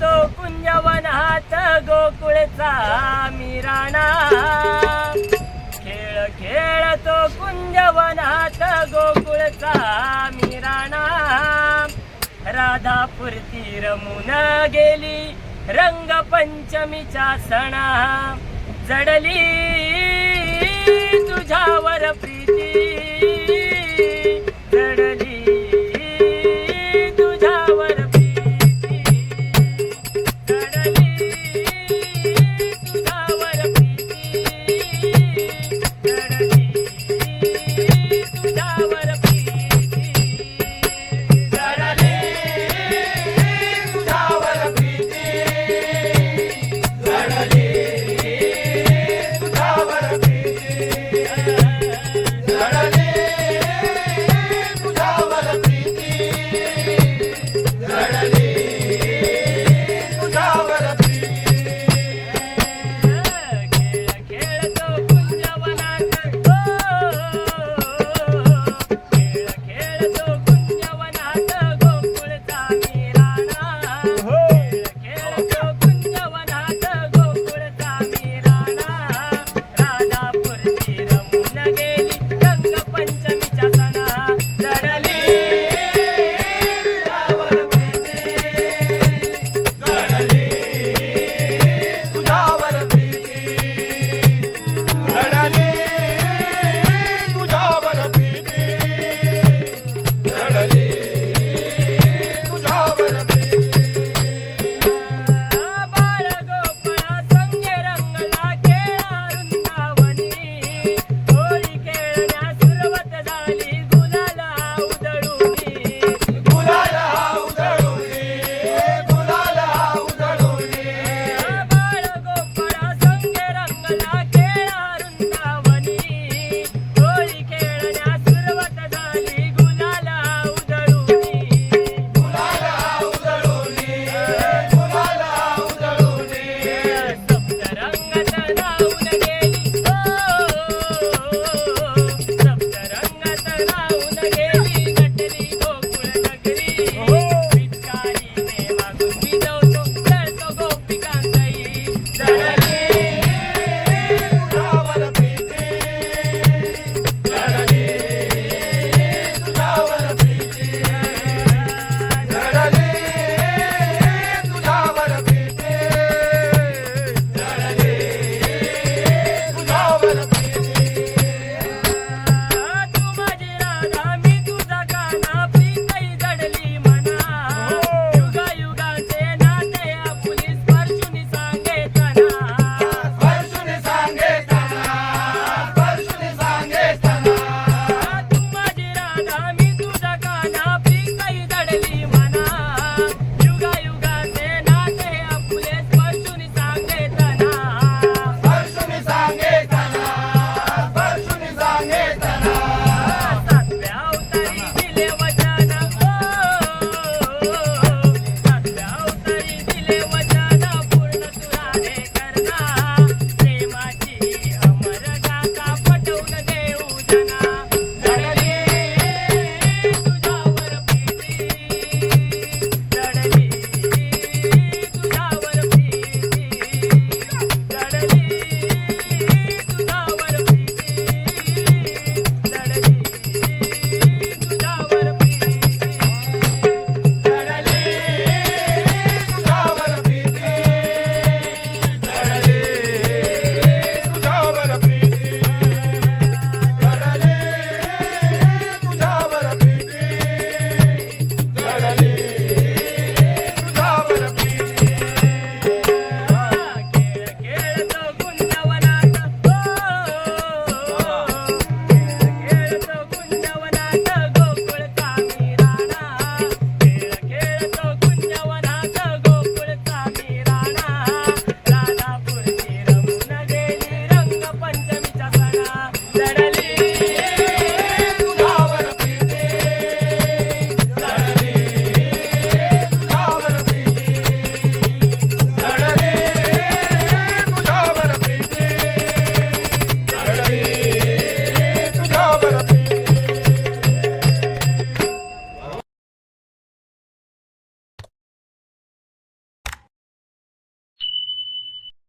तो कुंजवन हात गोकुळचा मी राणा खेळ खेळ तो कुंजवन हात गोकुळचा मी राणा राधा ती रमून गेली रंगपंचमीचा सणा. जडली Yeah.